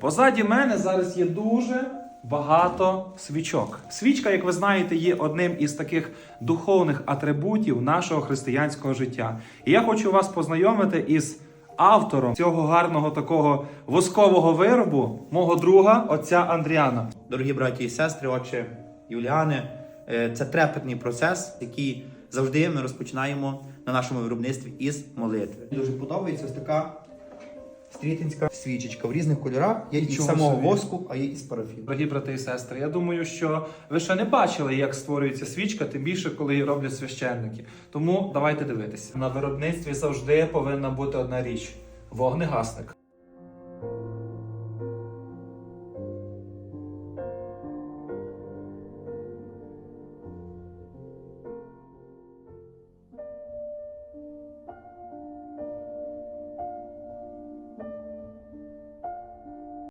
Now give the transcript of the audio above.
Позаді мене зараз є дуже багато свічок. Свічка, як ви знаєте, є одним із таких духовних атрибутів нашого християнського життя. І я хочу вас познайомити із автором цього гарного такого воскового виробу, мого друга, отця Андріана. Дорогі браті і сестри, отче Юліани, е, це трепетний процес, який завжди ми розпочинаємо на нашому виробництві із молитви. Дуже подобається така стрітинська свічечка в різних кольорах. Є із Нічого самого собі. воску, а є із парафіну. Дорогі брати і сестри, я думаю, що ви ще не бачили, як створюється свічка, тим більше, коли її роблять священники. Тому давайте дивитися. На виробництві завжди повинна бути одна річ вогнегасник.